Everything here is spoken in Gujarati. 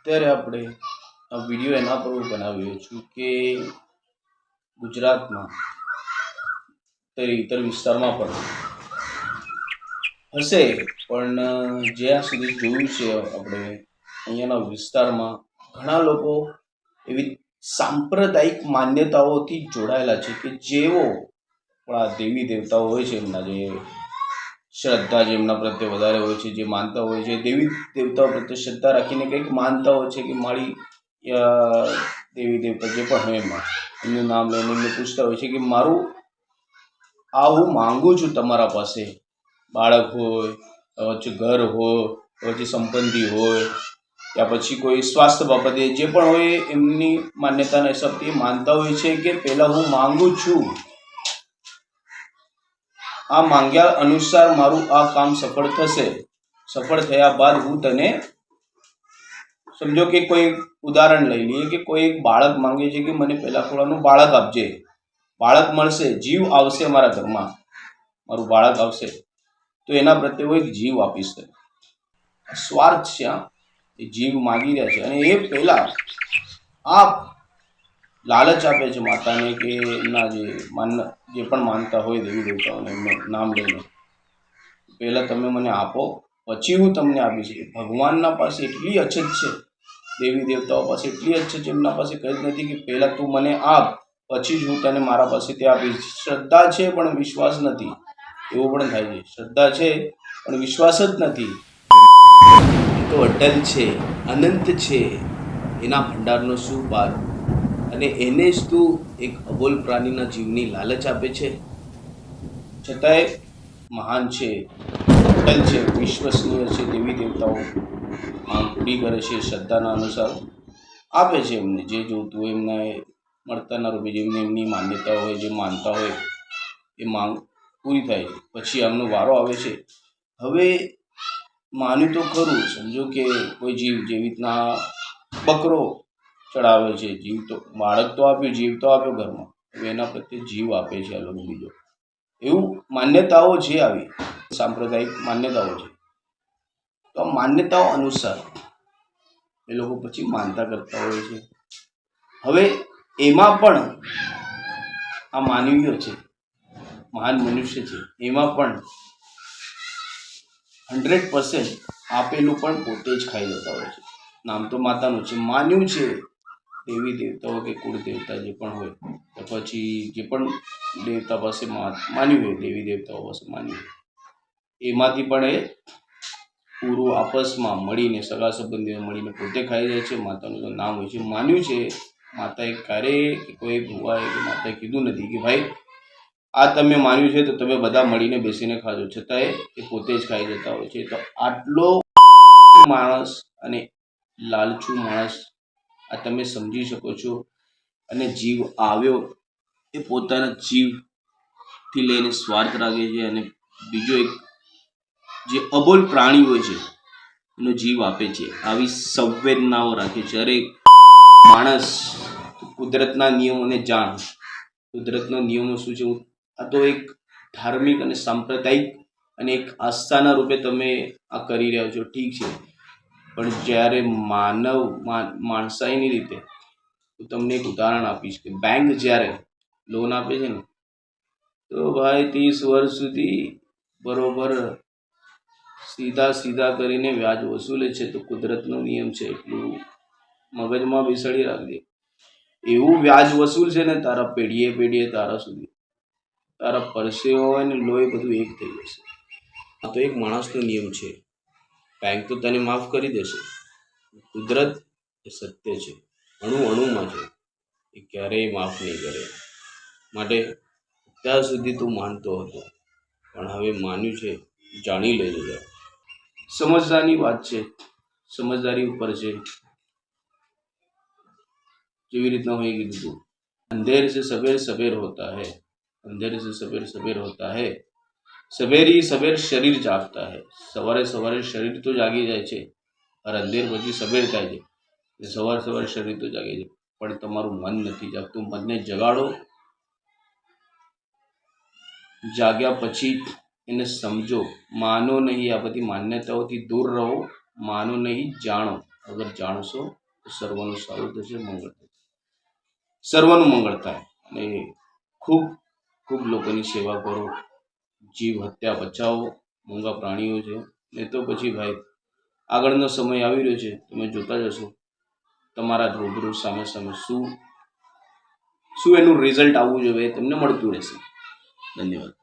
અત્યારે આપણે આ વીડિયો એના પર હું બનાવ્યો છું કે ગુજરાતમાં ઇતર વિસ્તારમાં પણ હશે. પણ જ્યાં સુધી જોયું છે આપણે અહીંયાના વિસ્તારમાં ઘણા લોકો એવી સાંપ્રદાયિક માન્યતાઓથી જોડાયેલા છે કે જેઓ આ દેવી દેવતાઓ હોય છે એમના જે શ્રદ્ધા જે એમના પ્રત્યે વધારે હોય છે, જે માનતા હોય છે, દેવી દેવતાઓ પ્રત્યે શ્રદ્ધા રાખીને કંઈક માનતા હોય છે કે મારી દેવી દેવતા જે પણ હોય એમાં. એમનું નામ લઈને એમને પૂછતા હોય છે કે મારું, આ હું માગું છું તમારા પાસે. બાળક હોય પછી ઘર હોય પછી સંબંધી હોય, યા પછી કોઈ સ્વાસ્થ્ય બાબતે જે પણ હોય એમની માન્યતાના હિસાબથી માનતા હોય છે કે પહેલાં હું માગું છું. આ માંગ્યા અનુસાર મારું આ કામ સફળ થશે. સફળ થયા બાદ હું તને સમજો કે કોઈ ઉદાહરણ લઈ લઈએ કે કોઈ એક બાળક માંગે છે કે મને પહેલાં થોડાનું બાળક આપજે. બાળક મળશે, જીવ આવશે મારા ઘરમાં. મારું બાળક આવશે. તો એના પ્રત્યે હું એક જીવ આપીશ સ્વાર્થ છે આ. એ જીવ માગી રહ્યા છે. અને એ પહેલાં આ લાલચ આપે છે માતાને કે એમના જે માન જે પણ માનતા હોય દેવી દેવતાઓને એમને નામ લઈને. પહેલાં તમે મને આપો, પછી હું તમને આપીશ. ભગવાનના પાસે એટલી અછત છે, દેવી દેવતાઓ પાસે એટલી અછત છે એમના પાસે કંઈ જ નથી કે પહેલાં તું મને આપ, પછી જ હું તને મારા પાસેથી આપીશ. શ્રદ્ધા છે, પણ વિશ્વાસ નથી. એવું પણ થાય છે. શ્રદ્ધા છે, પણ વિશ્વાસ જ નથી. તો અટલ છે, અનંત છે. એના ભંડારનો શું પાર? અને એને જ તું એક અબોલ પ્રાણીના જીવની લાલચ આપે છે. છતાંય મહાન છે, અટલ છે, વિશ્વસનીય છે દેવી દેવતાઓ માંગ પૂરી કરે છે શ્રદ્ધાના અનુસાર. આપે છે એમને જે જોતું હોય, એમને મળતાના રૂપે જેમને એમની માન્યતા હોય, જે માનતા હોય, એ માંગ પૂરી થાય. છે પછી આમનો વારો આવે છે. હવે માન્યું તો ખરું, સમજો કે કોઈ જીવ જેવી રીતના બકરો ચડાવે છે, જીવ તો, બાળક તો આપ્યું જીવ તો આપ્યો ઘરમાં. એના પ્રત્યે જીવ આપે છે લોકો બીજો. એવું માન્યતાઓ છે આવી, સાંપ્રદાયિક માન્યતાઓ છે. તો માન્યતાઓ અનુસાર એ લોકો પછી માનતા કરતા હોય છે. હવે એમાં પણ આ માનવીઓ છે, મહાન મનુષ્ય છે, એમાં પણ હંડ્રેડ પર્સન્ટ આપેલું પણ પોતે જ ખાઈ જતા હોય છે. નામ તો માતાનું છે માન્યું છે. દેવી દેવતાઓ કે કુળ દેવતા જે પણ હોય, તો પછી જે પણ દેવતા પાસે માન્યું હોય, દેવી દેવતાઓ પાસે માન્યું હોય, એમાંથી પણ એ પૂરું આપસમાં મળીને, સગા સંબંધીઓ મળીને પોતે ખાઈ જાય છે, માતાનું નામ હોય છે, માન્યું છે. માતાએ ક્યારેય કે કોઈ ભુવાએ કે માતાએ કીધું નથી કે ભાઈ, આ તમે માન્યું છે તો તમે બધા મળીને બેસીને ખાજો. છતાંય એ પોતે જ ખાઈ જતા હોય છે. તો આટલો માણસ અને લાલચુ માણસ આ તમે સમજી શકો છો. અને જીવ આવ્યો એ પોતાના જીવથી લઈને સ્વાર્થ રાખે છે અને બીજો એક જે અબોલ પ્રાણીઓ છે, એનો જીવ આપે છે. આવી સંવેદનાઓ રાખે છે. અરે માણસ, કુદરતના નિયમોને જાણ. કુદરતના નિયમો શું છે? આ તો એક ધાર્મિક અને સાંપ્રદાયિક અને એક આસ્થાના રૂપે તમે આ કરી રહ્યા છો. ઠીક છે. પણ જ્યારે માનવ માણસાઈની રીતે હું તમને એક ઉદાહરણ આપીશ કે બેંક જ્યારે લોન આપે છે ને, તો ભાઈ ત્રીસ વર્ષ સુધી બરોબર સીધા સીધા કરીને વ્યાજ વસૂલે છે તો કુદરતનો નિયમ છે એટલું મગજમાં બેસાડી રાખજે. એવું વ્યાજ વસૂલ છે ને તારા પેઢીએ પેઢીએ તારા સુધી. તારા પરસેવો હોય ને લોહી બધું એક થઈ જશે. આ તો એક માણસનો નિયમ છે. બેંક તો તને માફ કરી દેશે. કુદરત એ સત્ય છે. અણુ અણુમાં છે. એ ક્યારેય માફ નહીં કરે. માટે અત્યાર સુધી તું માનતો હતો. પણ હવે માન્યું છે. જાણી લેજો સમજદારની વાત છે. સમજદારી ઉપર છે. જેવી રીતના હું એ કીધું હતું અંધેર સે સવેર સવેર હોતા હૈ. અંધેર સે સવેર સવેર હોતા હૈ. સવેરી સવેર શરીર જાગતા હે. સવારે સવારે શરીર તો જાગી જાય છે, અને અંધેર પછી સવેર થાય છે. સવાર સવાર શરીર તો જાગે છે. પણ તમારું મન નથી જાગતું. મનને જગાડો. જાગ્યા પછી એને સમજો. માનો નહીં આ બધી માન્યતાઓથી દૂર રહો. માનો નહીં, જાણો. અગર જાણશો, તો સર્વનું સારું થશે, મંગળ થશે. સર્વનું મંગળ થાય. અને ખૂબ ખૂબ લોકોની સેવા કરો. જીવ હત્યા, બચાવો, મૂંગા પ્રાણીઓ છે. એ તો પછી ભાઈ, આગળનો સમય આવી રહ્યો છે. તમે જોતા જશો તમારા રૂબરૂ સામે સામે શું શું એનું રિઝલ્ટ આવવું જોઈએ, તમને મળતું રહેશે. ધન્યવાદ.